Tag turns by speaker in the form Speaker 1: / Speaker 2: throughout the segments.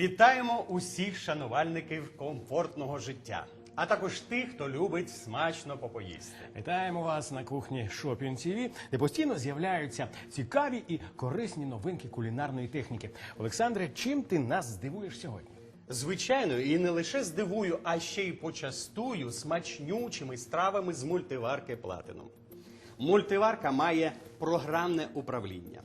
Speaker 1: Вітаємо усіх шанувальників комфортного життя, а також тих, хто любить смачно попоїсти.
Speaker 2: Вітаємо вас на кухні Shopping TV, де постійно з'являються цікаві і корисні новинки кулінарної техніки. Олександре, чим ти нас здивуєш сьогодні?
Speaker 1: Звичайно, і не лише здивую, а ще й почастую смачнючими стравами з мультиварки Platinum. Мультиварка має програмне управління.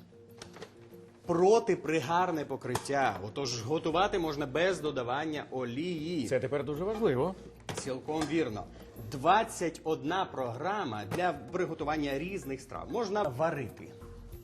Speaker 1: Протипригарне покриття, отож готувати можна без додавання олії.
Speaker 2: Це тепер дуже важливо.
Speaker 1: Цілком вірно. 21 програма для приготування різних страв. Можна варити,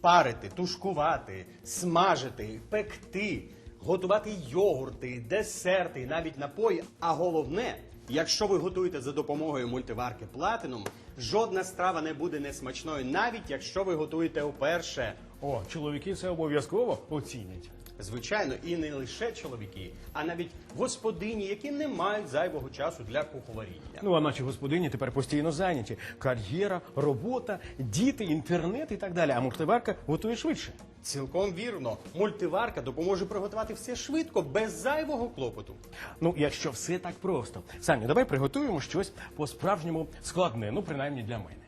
Speaker 1: парити, тушкувати, смажити, пекти, готувати йогурти, десерти, навіть напої. А головне, якщо ви готуєте за допомогою мультиварки Platinum, жодна страва не буде несмачною, навіть якщо ви готуєте вперше.
Speaker 2: О, чоловіки це обов'язково оцінять.
Speaker 1: Звичайно, і не лише чоловіки, а навіть господині, які не мають зайвого часу для куховаріння.
Speaker 2: Ну а наші господині тепер постійно зайняті. Кар'єра, робота, діти, інтернет і так далі. А мультиварка готує швидше.
Speaker 1: Цілком вірно. Мультиварка допоможе приготувати все швидко, без зайвого клопоту.
Speaker 2: Ну, якщо все так просто. Саню, давай приготуємо щось по-справжньому складне, ну принаймні для мене.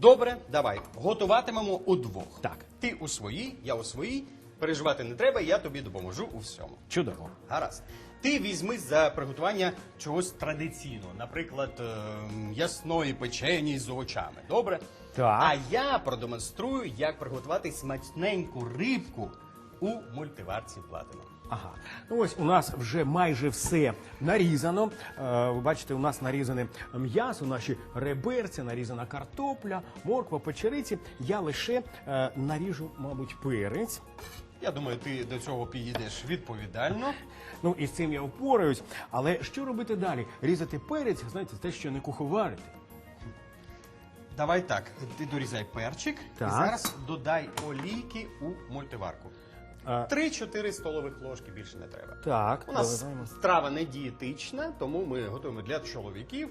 Speaker 1: Добре, давай. Готуватимемо удвох.
Speaker 2: Так.
Speaker 1: Ти у своїй, я у своїй. Переживати не треба, я тобі допоможу у всьому.
Speaker 2: Чудово.
Speaker 1: Гаразд. Ти візьми за приготування чогось традиційного, наприклад, ем, ясної печені з овочами. Добре?
Speaker 2: Так.
Speaker 1: А я продемонструю, як приготувати смачненьку рибку у мультиварці Platinum.
Speaker 2: Ага, ну ось у нас вже майже все нарізано. Е, ви бачите, у нас нарізане м'ясо, наші реберці, нарізана картопля, морква, печериці. Я лише е, наріжу, мабуть, перець.
Speaker 1: Я думаю, ти до цього підійдеш відповідально.
Speaker 2: Ну і з цим я впораюсь. Але що робити далі? Різати перець, знаєте, те, що не куховарити.
Speaker 1: Давай так, ти дорізай перчик
Speaker 2: Так.
Speaker 1: і зараз додай олійки у мультиварку.
Speaker 2: А-
Speaker 1: 3-4 столових ложки більше не треба.
Speaker 2: Так,
Speaker 1: У нас страва не дієтична, тому ми готуємо для чоловіків.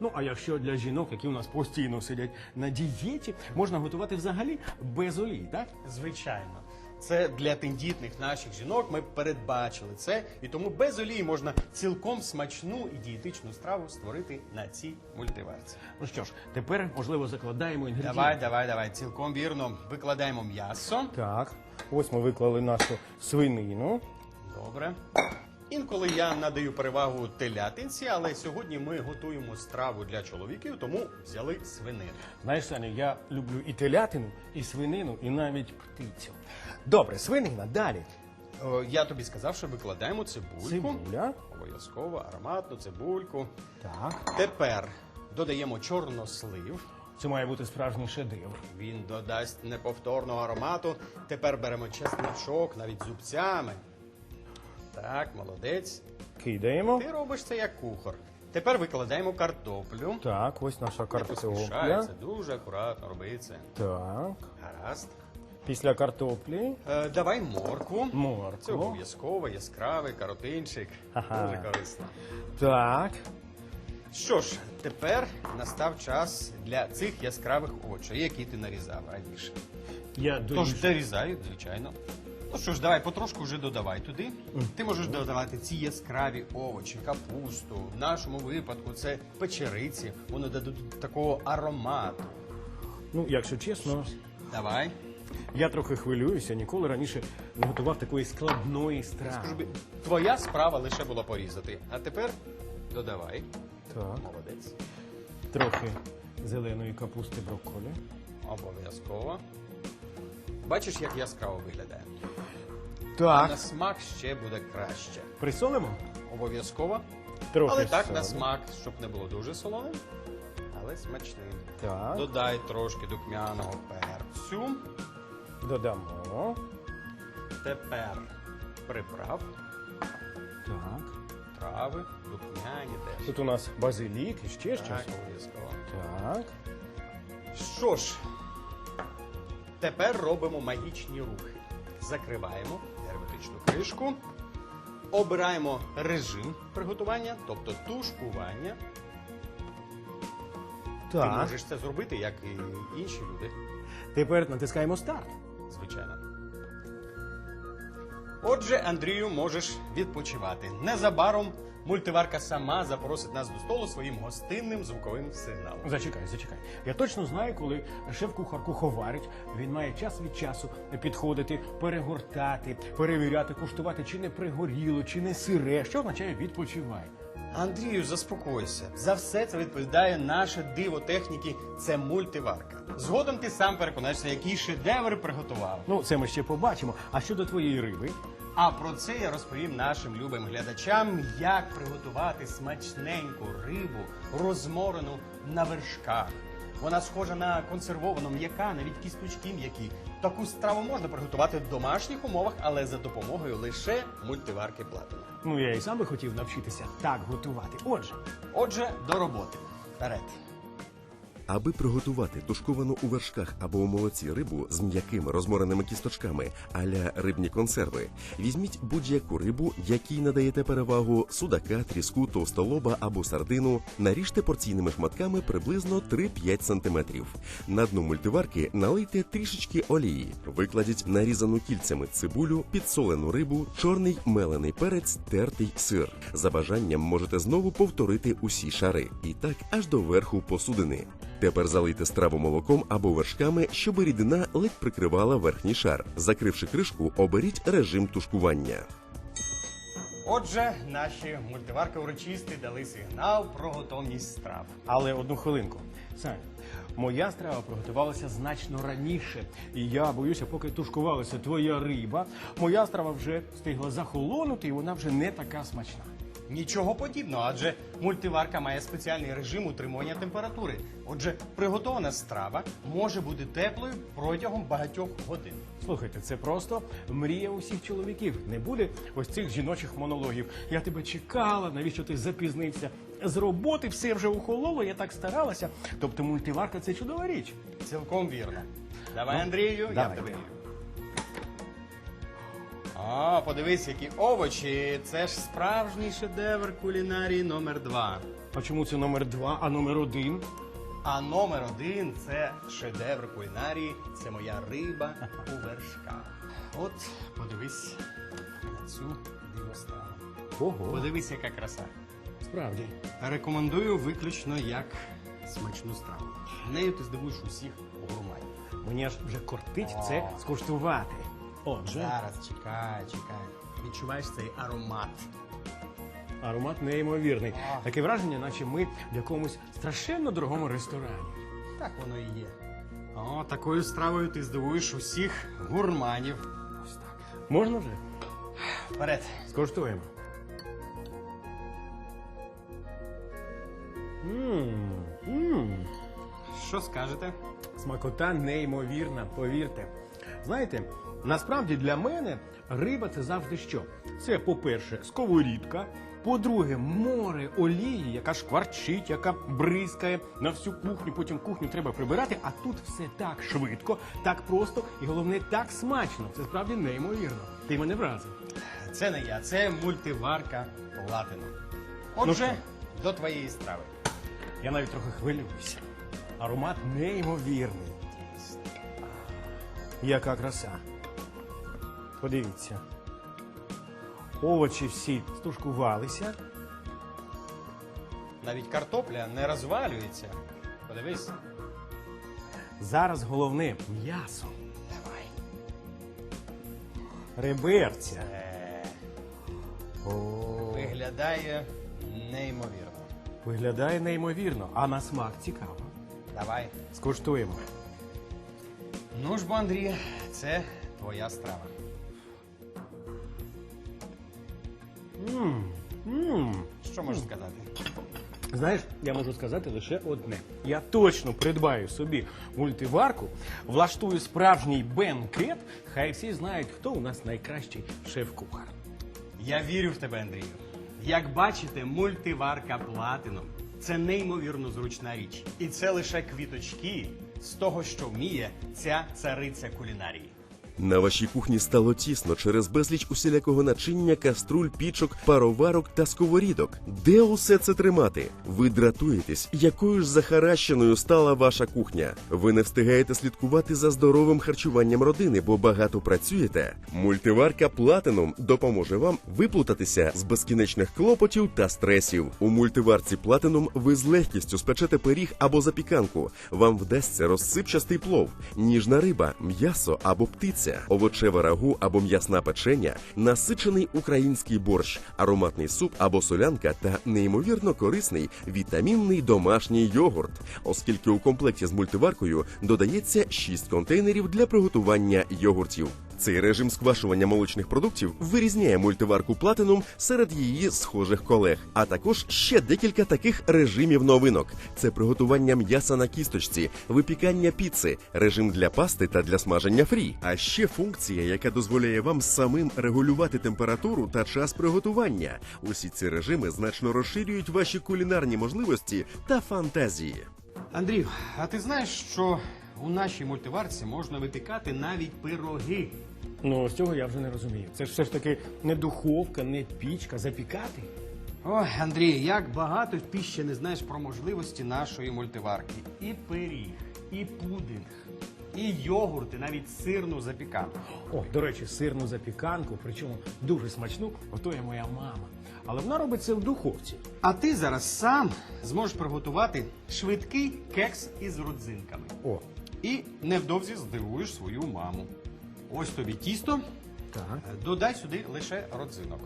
Speaker 2: Ну а якщо для жінок, які у нас постійно сидять на дієті, можна готувати взагалі без олії, так?
Speaker 1: Звичайно. Це для тендітних наших жінок. Ми передбачили це, і тому без олії можна цілком смачну і дієтичну страву створити на цій мультиварці.
Speaker 2: Ну що ж, тепер можливо закладаємо інгредієнти.
Speaker 1: Давай, давай, давай. Цілком вірно. Викладаємо м'ясо.
Speaker 2: Так, ось ми виклали нашу свинину.
Speaker 1: Добре. Інколи я надаю перевагу телятинці, але сьогодні ми готуємо страву для чоловіків, тому взяли свинину.
Speaker 2: Знаєш, Саня, я люблю і телятину, і свинину, і навіть птицю. Добре, свинина, далі.
Speaker 1: О, я тобі сказав, що викладаємо цибульку.
Speaker 2: Цибуля.
Speaker 1: Обов'язково ароматну цибульку.
Speaker 2: Так.
Speaker 1: Тепер додаємо чорнослив.
Speaker 2: Це має бути справжній шедевр.
Speaker 1: Він додасть неповторного аромату. Тепер беремо чесничок, навіть зубцями. Так, молодець.
Speaker 2: Кидаємо.
Speaker 1: Ти робиш це як кухар. Тепер викладаємо картоплю.
Speaker 2: Так, ось наша картопля.
Speaker 1: поспішається, дуже акуратно роби це.
Speaker 2: Так.
Speaker 1: Гаразд.
Speaker 2: Після картоплі.
Speaker 1: Е, давай моркву.
Speaker 2: Моркву.
Speaker 1: Це обов'язково, яскравий каротинчик.
Speaker 2: Ага.
Speaker 1: Дуже корисно.
Speaker 2: Так.
Speaker 1: Що ж, тепер настав час для цих яскравих овочей, які ти нарізав раніше.
Speaker 2: Я
Speaker 1: Тож
Speaker 2: доріжу.
Speaker 1: дорізаю, звичайно. Ну що ж, давай потрошку вже додавай туди. Ти можеш додавати ці яскраві овочі, капусту. В нашому випадку це печериці. Вони дадуть такого аромату.
Speaker 2: Ну, якщо чесно,
Speaker 1: Давай.
Speaker 2: я трохи хвилююся, ніколи раніше не готував такої складної страви.
Speaker 1: Скажу тобі, твоя справа лише була порізати. А тепер додавай.
Speaker 2: Так.
Speaker 1: Молодець.
Speaker 2: Трохи зеленої капусти брокколі.
Speaker 1: Обов'язково. Бачиш, як яскраво виглядає. А
Speaker 2: Так.
Speaker 1: на смак ще буде краще.
Speaker 2: Присолимо?
Speaker 1: Обов'язково.
Speaker 2: Трохи
Speaker 1: Але так, на
Speaker 2: солі.
Speaker 1: смак, щоб не було дуже солоним, але смачним.
Speaker 2: Так.
Speaker 1: Додай трошки духмяного перцю.
Speaker 2: Додамо.
Speaker 1: Тепер приправ,
Speaker 2: Так.
Speaker 1: трави, духмяні теж.
Speaker 2: Тут у нас базилік і ще
Speaker 1: Так,
Speaker 2: щось.
Speaker 1: обов'язково.
Speaker 2: Так.
Speaker 1: Що ж, тепер робимо магічні рухи. Закриваємо герметичну кришку, обираємо режим приготування, тобто тушкування. Ти
Speaker 2: Так.
Speaker 1: можеш це зробити, як і інші люди,
Speaker 2: Тепер натискаємо старт.
Speaker 1: звичайно. Отже, Андрію, можеш відпочивати. Незабаром мультиварка сама запросить нас до столу своїм гостинним звуковим сигналом.
Speaker 2: Зачекай, зачекай. Я точно знаю, коли шеф-кухар куховарить, він має час від часу підходити, перегортати, перевіряти, куштувати, чи не пригоріло, чи не сире, що означає відпочивай.
Speaker 1: Андрію, заспокойся. За все це відповідає наше диво техніки. Це мультиварка. Згодом ти сам переконаєшся, який шедевр приготував.
Speaker 2: Ну, це ми ще побачимо. А щодо твоєї риби,
Speaker 1: А про це я розповім нашим любим глядачам, як приготувати смачненьку рибу, розморену на вершках. Вона схожа на консервовану м'яка, навіть кісточки м'які. Таку страву можна приготувати в домашніх умовах, але за допомогою лише мультиварки Platinum.
Speaker 2: Ну я і сам би хотів навчитися так готувати. Отже,
Speaker 1: Отже, до роботи. Вперед.
Speaker 3: Аби приготувати тушковану у вершках або у молоці рибу з м'якими розмореними кісточками аля рибні консерви, візьміть будь-яку рибу, якій надаєте перевагу судака, тріску, товстолоба або сардину, наріжте порційними шматками приблизно 3-5 см. На дно мультиварки налийте трішечки олії, викладіть нарізану кільцями цибулю, підсолену рибу, чорний мелений перець, тертий сир. За бажанням можете знову повторити усі шари. І так аж до верху посудини. Тепер залийте страву молоком або вершками, щоб рідина ледь прикривала верхній шар. Закривши кришку, оберіть режим тушкування.
Speaker 1: Отже, наші мультиварки урочисті дали сигнал про готовність страв.
Speaker 2: але одну хвилинку. Саня, моя страва приготувалася значно раніше. І я боюся, поки тушкувалася твоя риба, моя страва вже встигла захолонути, і вона вже не така смачна.
Speaker 1: Нічого подібного, адже мультиварка має спеціальний режим утримування температури. Отже, приготована страва може бути теплою протягом багатьох годин.
Speaker 2: Слухайте, це просто мрія усіх чоловіків. Не буде ось цих жіночих монологів. Я тебе чекала, навіщо ти запізнився? З роботи все вже ухололо, я так старалася. Тобто мультиварка це чудова річ.
Speaker 1: Цілком вірно. Давай, Андрію, я
Speaker 2: давай.
Speaker 1: тебе вірю. А, подивись, які овочі. Це ж справжній шедевр кулінарії номер два.
Speaker 2: А чому це номер два, а номер один?
Speaker 1: А номер один це шедевр кулінарії. Це моя риба у вершках. От, подивись на цю дивостраву.
Speaker 2: Ого,
Speaker 1: Подивись, яка краса.
Speaker 2: справді.
Speaker 1: Рекомендую виключно як смачну страву. Нею ти здивуєш усіх гурманів.
Speaker 2: Мені аж вже кортить це скуштувати. Отже,
Speaker 1: Зараз чекай, чекай. Відчуваєш цей аромат.
Speaker 2: аромат неймовірний.
Speaker 1: А.
Speaker 2: Таке враження, наче ми в якомусь страшенно дорогому ресторані.
Speaker 1: Так воно і є. О, такою стравою ти здивуєш усіх гурманів. Ось так.
Speaker 2: Можна вже?
Speaker 1: Вперед.
Speaker 2: Скуштуємо. Мм, мм.
Speaker 1: Що скажете?
Speaker 2: Смакота неймовірна, повірте. Знаєте, насправді для мене риба це завжди що? Це, по-перше, сковорідка, по-друге, море олії, яка шкварчить, яка бризкає на всю кухню. Потім кухню треба прибирати, а тут все так швидко, так просто і головне так смачно. Це справді неймовірно. Ти мене вразив.
Speaker 1: Це не я, це мультиварка Платино. Отже,
Speaker 2: Ну
Speaker 1: до твоєї страви.
Speaker 2: Я навіть трохи хвилююся. Аромат неймовірний. Яка краса. Подивіться. Овочі всі стушкувалися.
Speaker 1: Навіть картопля не розвалюється. Подивись.
Speaker 2: Зараз головне м'ясо.
Speaker 1: Давай.
Speaker 2: Реберця.
Speaker 1: Е,
Speaker 2: О,
Speaker 1: виглядає неймовірно.
Speaker 2: виглядає неймовірно, а на смак цікаво.
Speaker 1: Давай.
Speaker 2: Скуштуємо.
Speaker 1: Ну ж бо, Андрій, це твоя страва.
Speaker 2: Мм, мм.
Speaker 1: Що можеш сказати?
Speaker 2: Знаєш, я можу сказати лише одне. Я точно придбаю собі мультиварку, влаштую справжній бенкет. Хай всі знають, хто у нас найкращий шеф-кухар.
Speaker 1: Я вірю в тебе, Андрію. Як бачите, мультиварка Platinum – це неймовірно зручна річ. І це лише квіточки з того, що вміє ця цариця кулінарії.
Speaker 3: На вашій кухні стало тісно через безліч усілякого начиння, каструль, пічок, пароварок та сковорідок. Де усе це тримати? Ви дратуєтесь, якою ж захаращеною стала ваша кухня. Ви не встигаєте слідкувати за здоровим харчуванням родини, бо багато працюєте. Мультиварка Platinum допоможе вам виплутатися з безкінечних клопотів та стресів. У мультиварці Platinum ви з легкістю спечете пиріг або запіканку. Вам вдасться розсипчастий плов, ніжна риба, м'ясо або птиця, овочеве рагу або м'ясна печення, насичений український борщ, ароматний суп або солянка та неймовірно корисний вітамінний домашній йогурт, оскільки у комплекті з мультиваркою додається 6 контейнерів для приготування йогуртів. Цей режим сквашування молочних продуктів вирізняє мультиварку Platinum серед її схожих колег, а також ще декілька таких режимів новинок: це приготування м'яса на кісточці, випікання піци, режим для пасти та для смаження фрі. А ще функція, яка дозволяє вам самим регулювати температуру та час приготування. Усі ці режими значно розширюють ваші кулінарні можливості та фантазії.
Speaker 1: Андрію, а ти знаєш, що у нашій мультиварці можна випікати навіть пироги?
Speaker 2: Ну, з цього я вже не розумію. Це ж все ж таки не духовка, не пічка, запікати.
Speaker 1: Ой, Андрій, як багато ти ще не знаєш про можливості нашої мультиварки. І пиріг, і пудинг, і йогурт, і навіть сирну запіканку.
Speaker 2: О, до речі, сирну запіканку, причому дуже смачну, готує моя мама. Але вона робить це в духовці.
Speaker 1: А ти зараз сам зможеш приготувати швидкий кекс із родзинками.
Speaker 2: О,
Speaker 1: І невдовзі здивуєш свою маму. Ось тобі тісто.
Speaker 2: так.
Speaker 1: Додай сюди лише родзинок.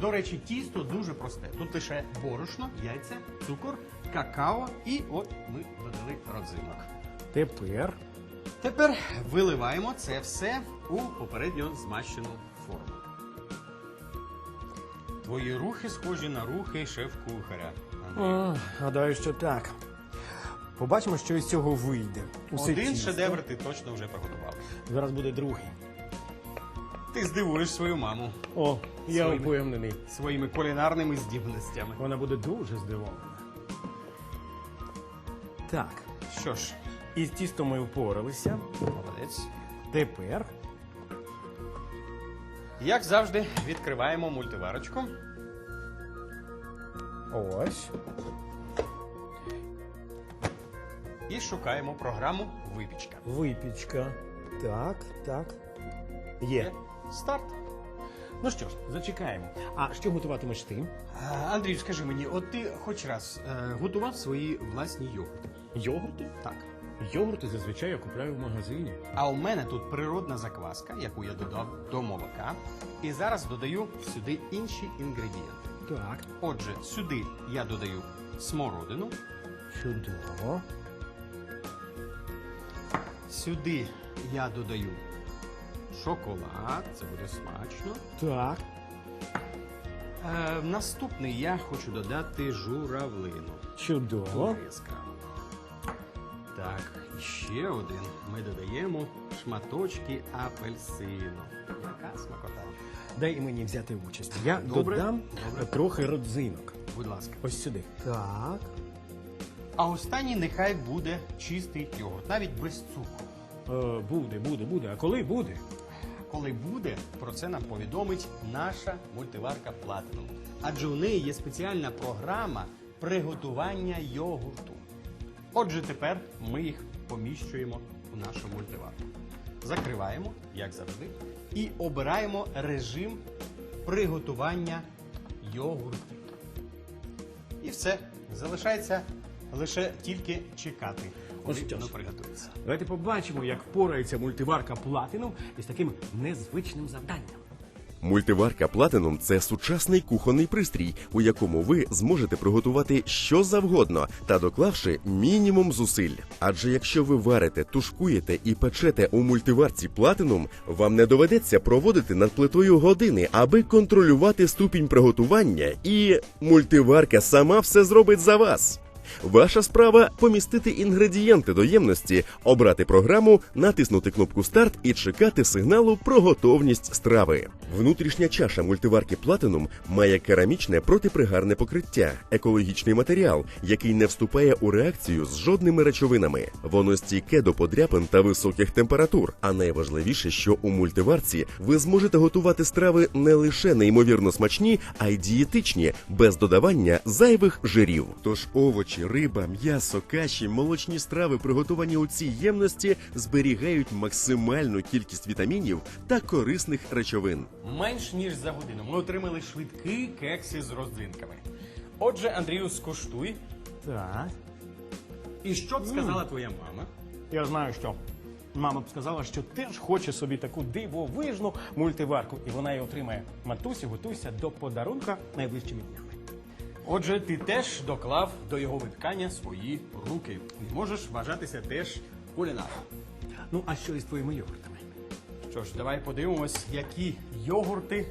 Speaker 1: До речі, тісто дуже просте. Тут лише борошно, яйця, цукор, какао і от ми додали родзинок.
Speaker 2: Тепер
Speaker 1: Тепер виливаємо це все у попередньо змащену форму. Твої рухи схожі на рухи шеф-кухаря. Андрій.
Speaker 2: О, гадаю, що так. Побачимо, що із цього вийде. Усе
Speaker 1: Один
Speaker 2: тісто.
Speaker 1: шедевр ти точно вже приготував.
Speaker 2: Зараз буде другий.
Speaker 1: Ти здивуєш свою маму
Speaker 2: О, я
Speaker 1: Своїми.
Speaker 2: впевнений.
Speaker 1: своїми кулінарними здібностями.
Speaker 2: Вона буде дуже здивована. Так,
Speaker 1: Що ж,
Speaker 2: із тістом ми впоралися.
Speaker 1: молодець.
Speaker 2: Тепер
Speaker 1: Як завжди, відкриваємо мультиварочку.
Speaker 2: ось.
Speaker 1: і шукаємо програму Випічка.
Speaker 2: Випічка. Так, так. Є.
Speaker 1: Старт.
Speaker 2: Ну що ж, зачекаємо. А що готуватимеш ти?
Speaker 1: Андрій, скажи мені, от ти хоч раз е, готував свої власні йогурти?
Speaker 2: Йогурти?
Speaker 1: Так.
Speaker 2: Йогурти зазвичай я купляю в магазині.
Speaker 1: А у мене тут природна закваска, яку я додав до молока. І зараз додаю сюди інші інгредієнти.
Speaker 2: Так.
Speaker 1: Отже, сюди я додаю смородину,
Speaker 2: Чудово.
Speaker 1: Сюди я додаю шоколад, це буде смачно.
Speaker 2: Так.
Speaker 1: Е, наступний я хочу додати журавлину.
Speaker 2: Чудово.
Speaker 1: Дуже яскраво. Так, і ще один. Ми додаємо шматочки апельсину. Яка смакота.
Speaker 2: Дай і мені взяти участь. Я
Speaker 1: Добре,
Speaker 2: додам
Speaker 1: добре.
Speaker 2: трохи родзинок.
Speaker 1: Будь ласка.
Speaker 2: Ось сюди. Так.
Speaker 1: А останній нехай буде чистий йогурт, навіть без цукру.
Speaker 2: Е, буде, буде, буде. А коли буде?
Speaker 1: Коли буде, про це нам повідомить наша мультиварка Platinum. Адже у неї є спеціальна програма приготування йогурту. Отже, тепер ми їх поміщуємо у нашу мультиварку. Закриваємо, як завжди, і обираємо режим приготування йогурту. І все. Залишається лише тільки чекати, коли
Speaker 2: Ось що ж.
Speaker 1: воно приготується.
Speaker 2: Давайте побачимо, як впорається мультиварка Platinum із таким незвичним завданням.
Speaker 3: Мультиварка Platinum – це сучасний кухонний пристрій, у якому ви зможете приготувати що завгодно та доклавши мінімум зусиль. Адже якщо ви варите, тушкуєте і печете у мультиварці Platinum, вам не доведеться проводити над плитою години, аби контролювати ступінь приготування, і мультиварка сама все зробить за вас. Ваша справа помістити інгредієнти до ємності, обрати програму, натиснути кнопку Старт і чекати сигналу про готовність страви. Внутрішня чаша мультиварки Platinum має керамічне протипригарне покриття, екологічний матеріал, який не вступає у реакцію з жодними речовинами. Воно стійке до подряпин та високих температур. А найважливіше, що у мультиварці ви зможете готувати страви не лише неймовірно смачні, а й дієтичні, без додавання зайвих жирів. Тож овочі, риба, м'ясо, каші, молочні страви, приготовані у цій ємності, зберігають максимальну кількість вітамінів та корисних речовин.
Speaker 1: Менш ніж за годину ми отримали швидкі кекси з родзинками. Отже, Андрію, скуштуй.
Speaker 2: Так.
Speaker 1: І що б сказала твоя мама?
Speaker 2: Я знаю, що мама б сказала, що теж хоче собі таку дивовижну мультиварку, і вона її отримає. Матусі, готуйся до подарунка найближчими днями.
Speaker 1: Отже, ти теж доклав до його виткання свої руки. І можеш вважатися теж кулінаром.
Speaker 2: Ну, а що із твоїми йогуртами?
Speaker 1: Що ж, давай подивимось, які йогурти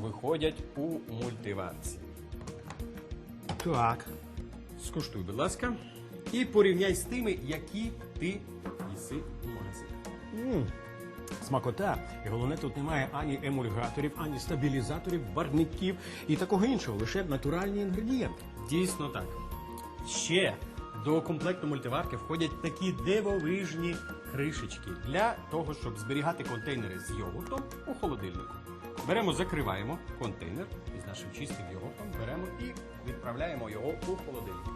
Speaker 1: виходять у мультиварці.
Speaker 2: Так.
Speaker 1: Скуштуй, будь ласка, і порівняй з тими, які ти їси у магазині.
Speaker 2: Смакота, і головне, тут немає ані емульгаторів, ані стабілізаторів, барників і такого іншого, лише натуральні інгредієнти.
Speaker 1: Дійсно так. Ще до комплекту мультиварки входять такі дивовижні кришечки для того, щоб зберігати контейнери з йогуртом у холодильнику. Беремо, закриваємо контейнер із нашим чистим йогуртом, беремо і відправляємо його у холодильник.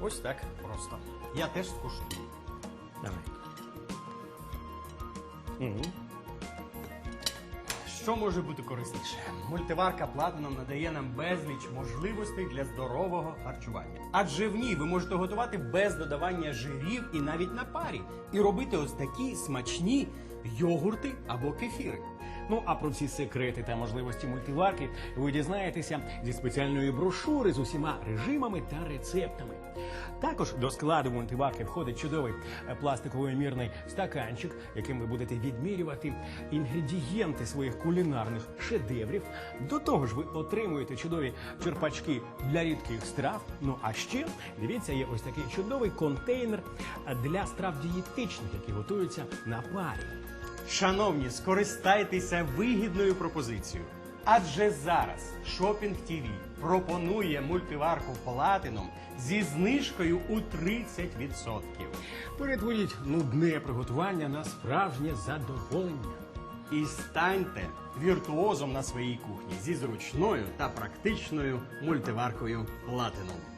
Speaker 1: Ось так просто. Я теж скуштую.
Speaker 2: Давай.
Speaker 1: Що може бути корисніше? Мультиварка Platinum надає нам безліч можливостей для здорового харчування. Адже в ній ви можете готувати без додавання жирів і навіть на парі, і робити ось такі смачні йогурти або кефіри.
Speaker 2: Ну а про всі секрети та можливості мультиварки ви дізнаєтеся зі спеціальної брошури з усіма режимами та рецептами. Також до складу мультиварки входить чудовий е, пластиковий мірний стаканчик, яким ви будете відмірювати інгредієнти своїх кулінарних шедеврів. До того ж, ви отримуєте чудові черпачки для рідких страв. Ну а ще дивіться, є ось такий чудовий контейнер е, для страв дієтичних, які готуються на парі.
Speaker 1: Шановні, скористайтеся вигідною пропозицією. Адже зараз Shopping TV пропонує мультиварку Platinum зі знижкою у 30%.
Speaker 2: Перетворіть нудне приготування на справжнє задоволення.
Speaker 1: І станьте віртуозом на своїй кухні зі зручною та практичною мультиваркою Platinum.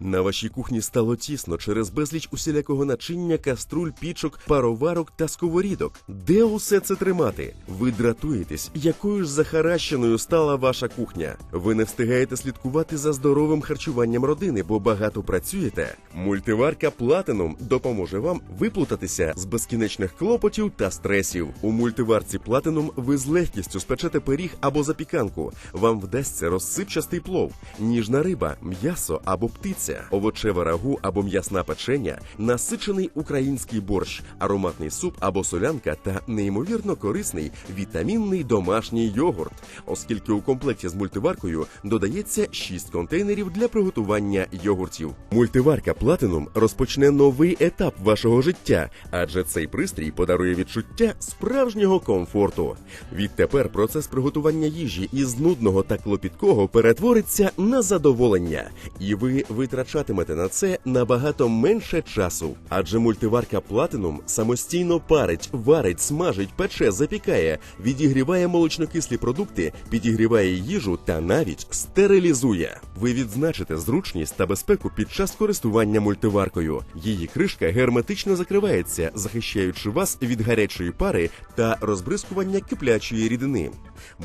Speaker 3: На вашій кухні стало тісно через безліч усілякого начиння, каструль, пічок, пароварок та сковорідок. Де усе це тримати? Ви дратуєтесь, якою ж захаращеною стала ваша кухня. Ви не встигаєте слідкувати за здоровим харчуванням родини, бо багато працюєте. Мультиварка Platinum допоможе вам виплутатися з безкінечних клопотів та стресів. У мультиварці Platinum ви з легкістю спечете пиріг або запіканку. Вам вдасться розсипчастий плов, ніжна риба, м'ясо або птиця, овочеве рагу або м'ясна печення, насичений український борщ, ароматний суп або солянка та неймовірно корисний вітамінний домашній йогурт, оскільки у комплекті з мультиваркою додається 6 контейнерів для приготування йогуртів. Мультиварка Platinum розпочне новий етап вашого життя, адже цей пристрій подарує відчуття справжнього комфорту. Відтепер процес приготування їжі із нудного та клопіткого перетвориться на задоволення, і ви витрачатимете на це набагато менше часу. Адже мультиварка Platinum самостійно парить, варить, смажить, пече, запікає, відігріває молочнокислі продукти, підігріває їжу та навіть стерилізує. Ви відзначите зручність та безпеку під час користування мультиваркою. Її кришка герметично закривається, захищаючи вас від гарячої пари та розбризкування киплячої рідини.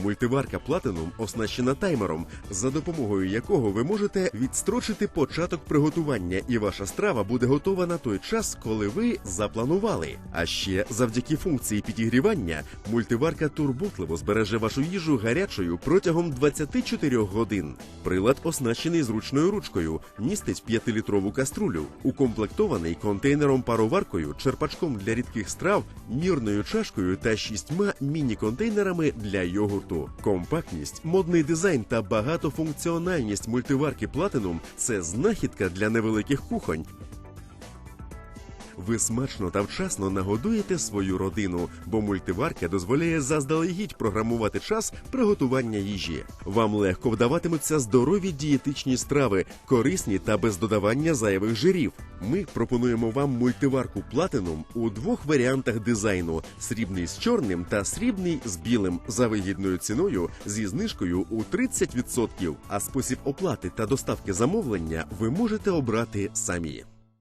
Speaker 3: Мультиварка Platinum оснащена таймером, за допомогою якого ви можете відстрочити початок приготування, і ваша страва буде готова на той час, коли ви запланували. А ще завдяки функції підігрівання мультиварка турботливо збереже вашу їжу гарячою протягом 24 годин. Прилад оснащений зручною ручкою, містить 5-літрову каструлю, укомплектований контейнером пароваркою, черпачком для рідких страв, мірною чашкою та шістьма міні-контейнерами для йогурту йогурту. Компактність, модний дизайн та багатофункціональність мультиварки Platinum – це знахідка для невеликих кухонь. Ви смачно та вчасно нагодуєте свою родину, бо мультиварка дозволяє заздалегідь програмувати час приготування їжі. Вам легко вдаватимуться здорові дієтичні страви, корисні та без додавання зайвих жирів. Ми пропонуємо вам мультиварку Platinum у двох варіантах дизайну: срібний з чорним та срібний з білим за вигідною ціною зі знижкою у 30%. А спосіб оплати та доставки замовлення ви можете обрати самі.